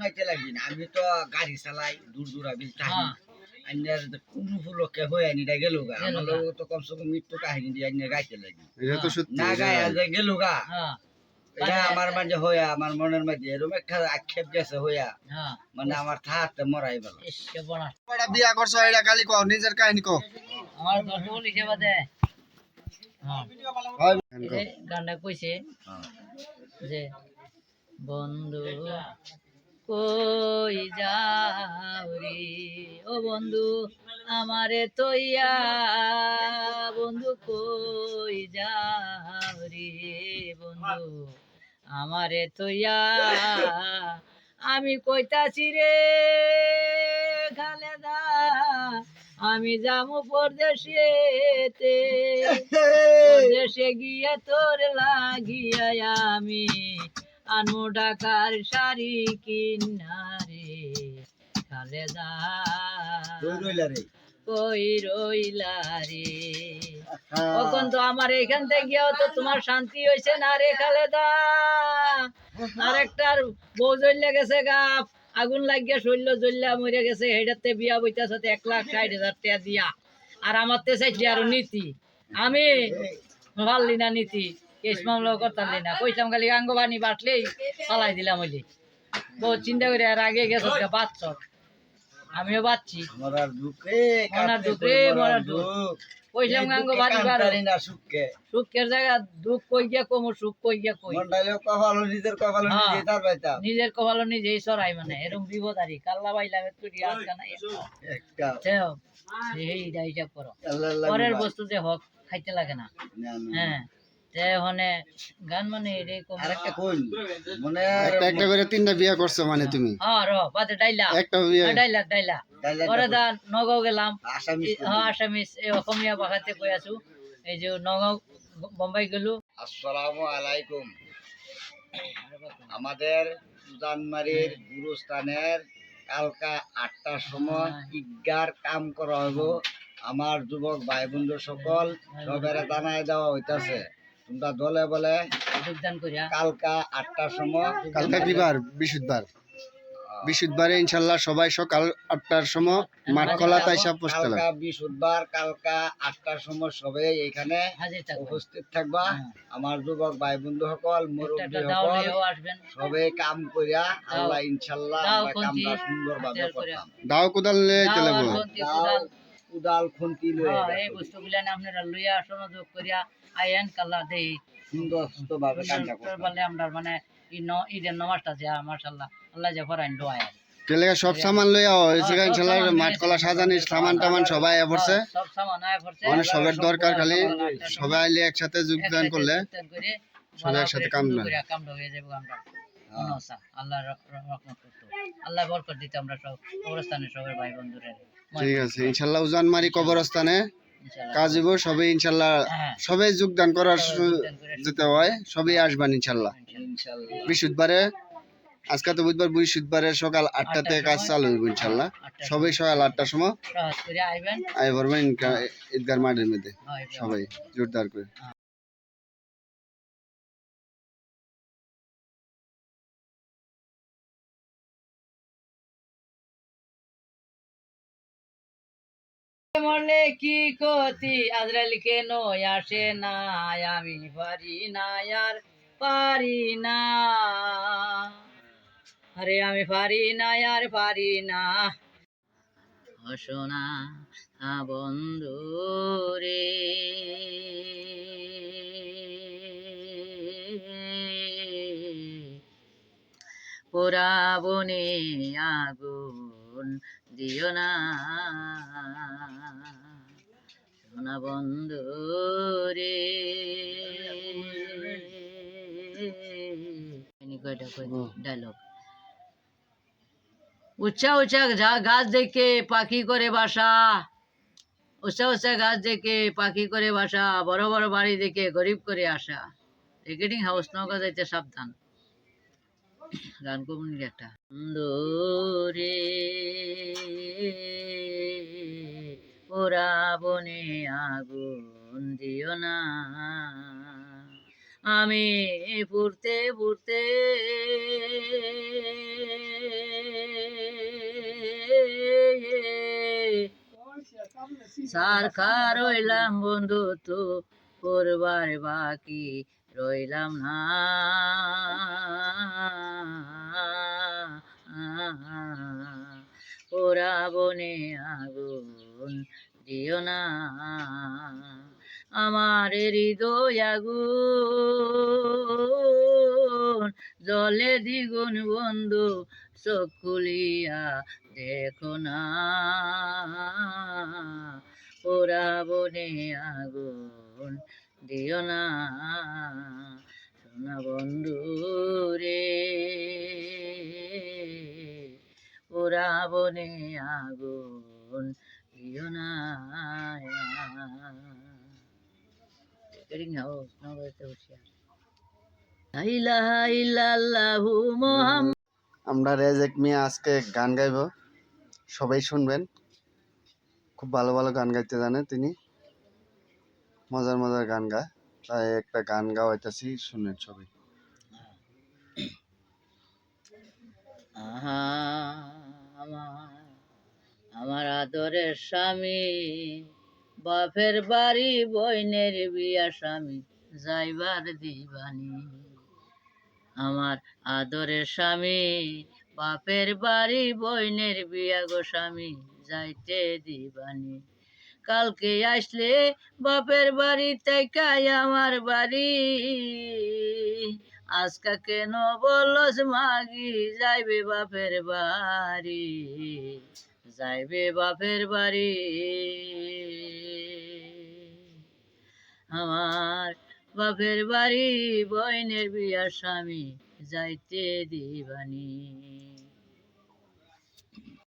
শুনাইতে লাগি না। আমি তো গাড়ি চালাই দূর দূর আমি থাকি হ্যাঁ। আইনার কোন ফুলকে হয়ে আনিটা গেল গা। আমার তো কমসে কম মৃত্যু কাহিনী দিয়ে গাইতে লাগি। এটা না গায়ে যে গেল গা। হ্যাঁ। এটা আমার মাঝে হইয়া আমার মনের মাঝে এরকম একটা আক্ষেপ গেছে হইয়া। হ্যাঁ। মানে আমার থাকতে মরাই গেল। বিয়া করছ এটা খালি কও নিজের কাহিনী কও। আমার দশ বল হিসেবে দে। এই যে গানটা কইছে যে বন্ধু কই যাও রে? ও বন্ধু আমারে তৈয়া বন্ধু কই যাও রে? বন্ধু আমারে তৈয়া আমি কইতাছি রে খালেদা আমি যামু পরদেশেতে। দেশে গিয়া তোর লাগিয়া আমি আনু ডাকার শাড়ি কিনারে খালেদা। রে। কই রইলা রে? তখন তো আমার এখান থেকে তো তোমার শান্তি হয়েছে না রে খালেদা। আর একটার বউ জ্বললে গেছে গা আগুন লাগিয়া শৈল্য জ্বললা মরে গেছে হেডাতে বিয়া বইতাছে এক লাখ ষাট হাজার টাকা দিয়া। আর আমার তে চাইছি আরও নীতি। আমি পারলি না নীতি। কেস করতাম না কইতাম খালি আঙ্গবানি বাটলেই পালাই দিলাম ওইলি বহুত চিন্তা করে আর আগে গেছে বাচ্চ আমিও বাচ্ছি মরার দুঃখে মরার দুঃখ রে, মরার দুঃখ। কইলাম গাঙ্গ বাড়ি না সুখকে সুখের জায়গা দুঃখ কই গিয়া কম সুখ কই গিয়া কই। কপালো নিজের কপালো হ্যাঁ। নিজে তার পাইতাম নিজের কপালো নিজেই সরাই মানে এরকম বিপদারি। কাল্লা বাইলাম একটু। এই হিসাব করো। পরের। বস্তু যে হক খাইতে লাগে না। হ্যাঁ। গান মানে এরকম আরেকটা কোন মনে একটা একটা করে তিনটা বিয়া করছ মানে তুমি। হ্যাঁ র বাদে ডাইলা। একটা বিয়া ডাইলা ডাইলা। ডাইলা পরে দা নগাঁও গেলাম। আসামি হ্যাঁ আসামিস এই অসমীয়া ভাষাতে কই আছো? এই যে নগাঁও বোম্বাই গেলো। আসসালামু আলাইকুম। আমাদের সুজানমারির গুরুস্থানের কালকা আটটার সময় ইজ্ঞার কাম করা হইব। আমার যুবক ভাই বন্ধু সকল সবের জানাই দেওয়া হইতাছে। তোমরা দলে বলে কালকা আটটার সময় কালকে কি বার বৃহস্পতিবার বৃহস্পতিবারে ইনশাল্লাহ সবাই সকাল আটটার সময় মাঠ খোলা তাই সব বসতে কালকা আটটার সময় সবাই এখানে উপস্থিত থাকবা। হ্যাঁ। আমার যুবক ভাই বন্ধু সকল মুরব্বী সকল লইয়াও আসবেন। সবে কাম করিয়া আল্লাহ ইনশাল্লাহ কামটা সুন্দর ভাবে হাতিয়ার করতাম। দাও কোদাল নিয়ে চলে খুন্তি, কোদাল। খুন্তি লয়ে হ্যাঁ, এই বস্তুগুলা আপনারা লইয়া আসন করিয়া কাল্লা দেই। সুন্দর করতাম। বলে আমরা মানে ই ন- ঈদের নমাজটা যে মাশাল্লাহ আল্লাহ যে ফরাইন দোয়ায় তেলে সব সামান লইয়া হয়েছে হ্যাঁ, মাঠ এসেছি। সাজানি সামান টামান সবাই আয়া পড়ছে। সব সামান আয় পড়ছে। মানে সবের দরকার খালি একসাথে সবাই আইলে একসাথে যোগদান করলে সবাই একসাথে কাম না। কামটা হয়ে যাবে আমরা। আল্লাহ রহমত। করতো আল্লাহ বরকত দিতে আমরা সব কবরস্থানে সবাই ভাই বন্ধুরা। ঠিক আছে ইনশাল্লাহ উজানমারি কবরস্থানে কাজ হইব সবাই ইনশাল্লাহ হ্যাঁ। সবাই যোগদান করার যেতে হয় সবাই আসবেন ইনশাল্লাহ বৃহস্পতিবারে আজকে তো বুধবার বৃহস্পতিবারে সকাল আটটা থেকে কাজ চালু হইব ইনশাল্লাহ সবাই সকাল আটটার সময়। আই পড়বেন ঈদগার মাঠের মধ্যে। সবাই জোরদার করে। মরলে কি ক্ষতি? আজরাইল কেন আসে না আমি পারি না, আর পারি না। আরে আমি পারি না, আর পারি না। হসনা বন্ধু রে। পোড়া বনে আগুন দিও না। সোনা বন্ধু রে ডায়লগ উচ্চা উচ্চা গাছ দেখে পাখি করে বাসা। উচ্চা উচ্চা গাছ দেখে পাখি করে বাসা। বড় বড় বাড়ি দেখে গরিব করে আসা। রেকর্ডিং হাউস নৌকা যাইতে সাবধান। গান করব নাকি একটা। দূরে পোড়াবনে আগুন দিও না। আমি পড়তে পড়তে সারকার রইলাম বন্ধু, তো করবার বাকি রইলাম না। ওরা বনে আগুন দিও না। আমার হৃদয় আগুন, জলে দ্বিগুণ বন্ধু চোখ খুলিয়া দেখো না। ওরা বনে আগুন দিও না। সোনা বন্ধু রে, ওরা বনে আগুন দিও না. La ilaha illallahu Muhammad. আমরা রেজেক মিয়া আজকে গান গাইব। সবাই শুনবেন। খুব ভালো ভালো গান গাইতে জানে তিনি। মজার মজার গান গায় তাই একটা গান গাওয়াইতেছি শুনেন সবাই। আহা, আমার আমার আদরের স্বামী, বাপের বাড়ি, বইনের বিয়া স্বামী, যাইবার দিবানি। আমার আদরের স্বামী, বাপের বাড়ি, বইনের বিয়া গো স্বামী, যাইতে দিবানি। কালকে আসলে বাপের বাড়ি তাইকাই আমার বাড়ি। আজকা কেন বলস মাগি, যাইবে বাপের বাড়ি। যাইবে বাপের বাড়ি। আমার বাপের বাড়ি বইনের বিয়া স্বামী যাইতে দিবানি।